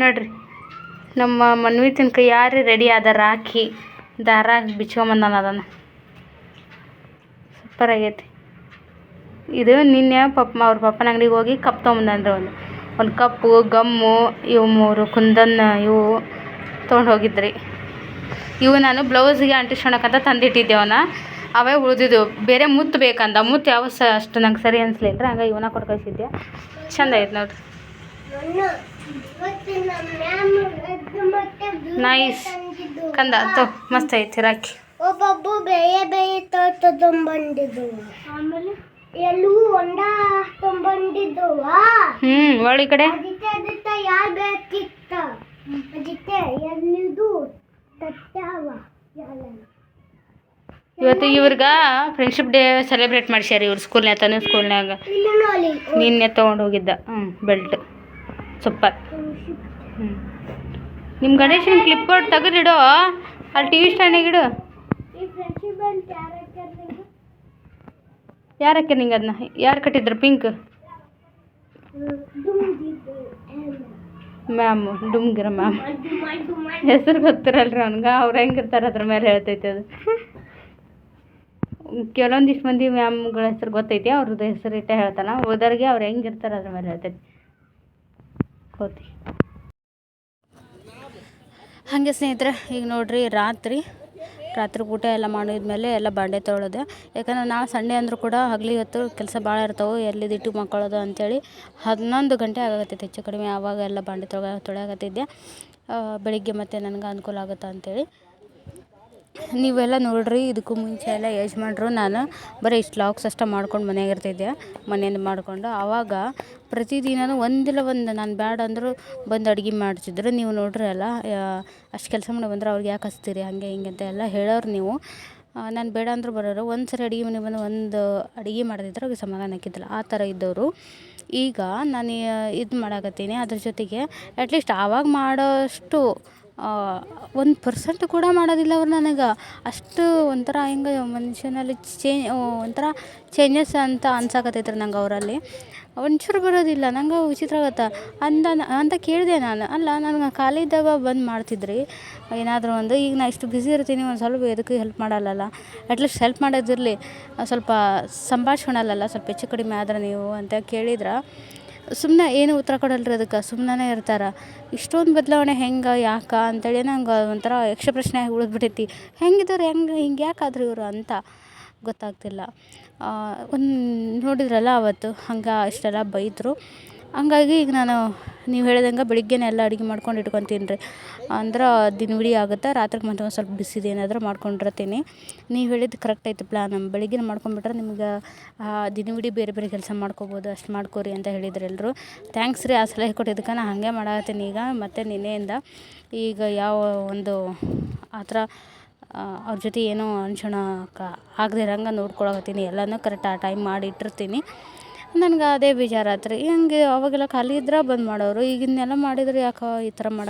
ನೋಡ್ರಿ ನಮ್ಮ ಮನ್ವಿತನ ಕೈ ಯಾರೇ ರೆಡಿ ಆದ ರಾಖಿ? ದಾರ ಬಿಚ್ಕೊಂಬಂದಾನ ಅದನ್ನು. ಸೂಪರ್ ಆಗೈತಿ. ಇದು ನಿನ್ನೆ ಪಪ್ಪ ಅವ್ರ ಪಪ್ಪನ ಅಂಗಡಿಗೆ ಹೋಗಿ ಕಪ್ ತೊಗೊಂಬಂದ್ರೆ ಒಂದು ಒಂದು ಕಪ್ಪು ಗಮ್ಮು ಇವು ಮೂರು ಕುಂದನ್ ಇವು ತೊಗೊಂಡು ಹೋಗಿದ್ರಿ ಇವು ನಾನು ಬ್ಲೌಸಿಗೆ ತಂದಿಟ್ಟಿದ್ದೆ ಅವನ. ಅವೇ ಉಳಿದಿದ್ದು. ಬೇರೆ ಮುತ್ತು ಬೇಕಂದ. ಮುತ್ತು ಯಾವ ಸ ಅಷ್ಟು ನಂಗೆ ಸರಿ ಅನಿಸ್ಲಿಲ್ಲ ಹಂಗಾಗಿ ಇವನ್ನ ಕೊಟ್ಟು ಕಳಿಸಿದ್ದೆ ಚಂದ ಆಯ್ತು ನೋಡ್ರಿ. ನೈಸ್ ಕಂದ ತೊ ಮಸ್ತ್ ಐತಿ ರಾಖಿ.
ಒಬ್ಬೊಬ್ಬ ಬೇಯ ಬೇಯ ತೊಗೊಂಬಂದಿದ್ದು ಆಮೇಲೆ? ಎಲ್ಲೂ ಹೊಂಡ ತೊಗೊಂಬಂದಿದ್ದುವ
ಹ್ಮ್ ಒಳ್ಳೆ ಕಡೆ.
ಅದಕ್ಕೆ ಅದಕ್ಕೆ ಯಾರು ಬೇಕಿತ್ತ? ಅದಕ್ಕೆ ಎಲ್ಲಿದು ತಟ್ಟಾವ
ಇವತ್ತು ಇವ್ರಿಗ ಫ್ರೆಂಡ್ಶಿಪ್ ಡೇ ಸೆಲೆಬ್ರೇಟ್ ಮಾಡ್ಸ್ಯಾರ ಇವ್ರ ಸ್ಕೂಲ್ನ್ಯಾಗ ತನ್ನ ಸ್ಕೂಲ್ನ್ಯಾಗ ನಿನ್ನೆ ತೊಗೊಂಡು ಹೋಗಿದ್ದ ಹ್ಞೂ ಬೆಲ್ಟ್ ಸೂಪರ್. ಹ್ಞೂ ನಿಮ್ಮ ಗಣೇಶನ ಕ್ಲಿಪ್ ಬೋರ್ಡ್ ತೆಗೆದಿಡು? ಅಲ್ಲಿ ಟಿ ವಿ ಸ್ಟ್ಯಾಂಡಿಗೆ ಇಡು.
ಈ ಫ್ರೆಂಡ್ಶಿಪ್ ಅಂತ ಯಾರು ಹಾಕ್ಯಾರ ನಿಂಗೆ?
ಅದನ್ನ ಯಾರು ಕಟ್ಟಿದ್ರು? ಪಿಂಕ್? ಮ್ಯಾಮ್ ಡುಮ್ಗಿರ ಮ್ಯಾಮ್. ಹೆಸರು ಗೊತ್ತಿರಲ್ರಿ ಅವ್ನಿಗೆ. ಅವ್ರು ಹೆಂಗಿರ್ತಾರೆ ಅದ್ರ ಮೇಲೆ ಹೇಳ್ತೈತೆ ಅದು. ಕೆಲವೊಂದಿಷ್ಟು ಮಂದಿ ಮ್ಯಾಮ್ಗಳ ಹೆಸರು ಗೊತ್ತೈತಿ. ಅವ್ರದ್ದು ಹೆಸರು ಇಟ್ಟೆ ಹೇಳ್ತಾನೆ. ಉಳಿದವ್ರಿಗೆ ಅವ್ರು ಹೆಂಗಿರ್ತಾರೆ ಅದ್ರ ಮೇಲೆ ಹೇಳ್ತೈತಿ. ಕೋತಿ ಹಾಗೆ ಸ್ನೇಹಿತರೆ ಈಗ ನೋಡ್ರಿ ರಾತ್ರಿ ರಾತ್ರಿ ಊಟ ಎಲ್ಲ ಮಾಡಿದ್ಮೇಲೆ ಎಲ್ಲ ಬಾಂಡೆ ತೊಳೋದು, ಯಾಕಂದ್ರೆ ನಾವು ಸಂಡೆ ಅಂದರೂ ಕೂಡ ಹಗಲಿ ಹೊತ್ತು ಕೆಲಸ ಭಾಳ ಇರ್ತಾವೆ ಎಲ್ಲಿದಿಟ್ಟು ಮಕ್ಕಳದು ಅಂಥೇಳಿ ಹನ್ನೊಂದು ಗಂಟೆ ಆಗತ್ತೆ ಹೆಚ್ಚು ಕಡಿಮೆ, ಆವಾಗ ಎಲ್ಲ ಬಾಂಡೆ ತೊಳೆ ತೊಳೆಯಕತ್ತಿದ್ದೆ. ಬೆಳಗ್ಗೆ ಮತ್ತೆ ನನಗೆ ಅನುಕೂಲ ಆಗುತ್ತೆ ಅಂತೇಳಿ. ನೀವೆಲ್ಲ ನೋಡಿರಿ, ಇದಕ್ಕೂ ಮುಂಚೆ ಎಲ್ಲ ಮಾಡ್ರು ನಾನು ಬರೀ ಇಷ್ಟು ಲಾಕ್ಸ್ ಅಷ್ಟೇ ಮಾಡ್ಕೊಂಡು ಮನೆಯಾಗ ಇರ್ತಿದ್ದೆ, ಮನೆಯಿಂದ ಮಾಡಿಕೊಂಡು. ಆವಾಗ ಪ್ರತಿದಿನವೂ ಒಂದಿಲ್ಲ ಒಂದು, ನಾನು ಬೇಡ ಅಂದರೂ ಬಂದು ಅಡುಗೆ ಮಾಡ್ತಿದ್ರು. ನೀವು ನೋಡ್ರಿ ಅಲ್ಲ ಅಷ್ಟು ಕೆಲಸ ಮಾಡಿ ಬಂದ್ರೆ ಅವ್ರಿಗೆ ಯಾಕೆ ಹಚ್ತೀರಿ, ಹಾಗೆ ಹಿಂಗೆ ಅಂತ ಎಲ್ಲ ಹೇಳೋರು ನೀವು. ನಾನು ಬೇಡ ಅಂದರೂ ಬರೋರು ಒಂದು ಸರಿ ಅಡುಗೆ ಮನೆಗೆ ಬಂದು ಒಂದು ಅಡುಗೆ ಮಾಡ್ತಿದ್ರು, ಅವ್ರಿಗೆ ಸಮಾಧಾನ ಆಕ್ಕಿದ್ದಿಲ್ಲ ಆ ಥರ ಇದ್ದವರು ಈಗ ನಾನು ಇದು ಮಾಡಾಕತ್ತೀನಿ, ಅದ್ರ ಜೊತೆಗೆ ಅಟ್ಲೀಸ್ಟ್ ಆವಾಗ ಮಾಡೋಷ್ಟು ಒಂದು ಪರ್ಸೆಂಟ್ ಕೂಡ ಮಾಡೋದಿಲ್ಲ ಅವ್ರು ನನಗೆ. ಅಷ್ಟು ಒಂಥರ ಹಿಂಗೆ ಮನುಷ್ಯನಲ್ಲಿ ಚೇ ಒಂಥರ ಚೇಂಜಸ್ ಅಂತ ಅನ್ಸಾಕತ್ತೈತ್ರಿ ನಂಗೆ ಅವರಲ್ಲಿ. ಒಂಚೂರು ಬರೋದಿಲ್ಲ, ನಂಗೆ ವಿಚಿತ್ರ ಆಗತ್ತೆ. ಅಂದ, ಅಂತ ಕೇಳಿದೆ ನಾನು. ಅಲ್ಲ, ನನಗೆ ಖಾಲಿ ಇದ್ದಾಗ ಬಂದು ಮಾಡ್ತಿದ್ರಿ. ಏನಾದರೂ ಒಂದು, ಈಗ ನಾ ಇಷ್ಟು ಬ್ಯುಸಿ ಇರ್ತೀನಿ, ಒಂದು ಸ್ವಲ್ಪ ಎದಕ್ಕೆ ಹೆಲ್ಪ್ ಮಾಡಲ್ಲಲ್ಲ. ಅಟ್ಲೀಸ್ಟ್ ಹೆಲ್ಪ್ ಮಾಡೋದಿರಲಿ. ಸ್ವಲ್ಪ ಸಂಭಾಷಣೆಲ್ಲ ಸ್ವಲ್ಪ ಹೆಚ್ಚು ಕಡಿಮೆ ಆದ್ರೆ ನೀವು ಅಂತ ಕೇಳಿದ್ರೆ. ಸುಮ್ಮನೆ ಏನು ಉತ್ತರ ಕೊಡಲ್ರಿ ಅದಕ್ಕೆ? ಸುಮ್ಮನೆ ಇರ್ತಾರೆ? ಇಷ್ಟೊಂದು ಬದಲಾವಣೆ ಹೆಂಗೆ, ಯಾಕೆ ಅಂತೇಳಿ ನಂಗೆ ಒಂಥರ ಯಕ್ಷ ಪ್ರಶ್ನೆ ಆಗಿ ಉಳಿದ್ಬಿಟ್ಟೈತಿ ಹೆಂಗಿದವ್ರು ಹೆಂಗೆ, ಹಿಂಗೆ ಯಾಕಾದ್ರು ಇವರು ಅಂತ ಗೊತ್ತಾಗ್ತಿಲ್ಲ. ಒಂದು ನೋಡಿದ್ರಲ್ಲ ಅವತ್ತು, ಹಂಗೆ ಇಷ್ಟೆಲ್ಲ ಬೈದರು. ಹಂಗಾಗಿ ಈಗ ನಾನು ನೀವು ಹೇಳಿದಂಗೆ ಬೆಳಿಗ್ಗೆನೇ ಎಲ್ಲ ಅಡುಗೆ ಮಾಡ್ಕೊಂಡು ಇಟ್ಕೊತೀನಿ ರೀ. ಅಂದ್ರೆ ದಿನವಿಡೀ ಆಗುತ್ತೆ, ರಾತ್ರಿಗೆ ಮತ್ತೆ ಒಂದು ಸ್ವಲ್ಪ ಬಿಸಿದು ಏನಾದರೂ ಮಾಡ್ಕೊಂಡಿರ್ತೀನಿ. ನೀವು ಹೇಳಿದ್ದು ಕರೆಕ್ಟ್ ಐತೆ ಪ್ಲ್ಯಾನ್ ಬೆಳಿಗ್ಗೆನೇ ಮಾಡ್ಕೊಂಬಿಟ್ರೆ ನಿಮ್ಗೆ ದಿನವಿಡೀ ಬೇರೆ ಬೇರೆ ಕೆಲಸ ಮಾಡ್ಕೊಬೋದು, ಅಷ್ಟು ಮಾಡ್ಕೊರಿ ಅಂತ ಹೇಳಿದ್ರು ಎಲ್ಲರೂ ಥ್ಯಾಂಕ್ಸ್ ರೀ ಆ ಸಲಹೆ ಕೊಟ್ಟಿದ್ದಕ್ಕೆ. ನಾನು ಹಾಗೆ ಮಾಡತ್ತೀನಿ ಈಗ ಮತ್ತು ನಿನ್ನೆಯಿಂದ. ಈಗ ಯಾವ ಒಂದು ಆ ಥರ ಅವ್ರ ಜೊತೆ ಏನೋ ಅನ್ಶೋಣಕ ಆಗದೆ ಇರಂಗೆ ನೋಡ್ಕೊಳಕತ್ತೀನಿ. ಎಲ್ಲನೂ ಕರೆಕ್ಟ್ ಆ ಟೈಮ್ ಮಾಡಿ ಇಟ್ಟಿರ್ತೀನಿ. ನನಗೆ ಅದೇ ಬೇಜಾರಾತ್ರಿ. ಹೆಂಗೆ ರೀ ಹಂಗೆ ಅವಾಗೆಲ್ಲ ಖಾಲಿ ಇದ್ರೆ ಬಂದ್ ಮಾಡೋರು. ಈಗಿನ್ನೆಲ್ಲ ಮಾಡಿದ್ರೆ ಯಾಕೆ ಈ ಥರ ಮಾಡ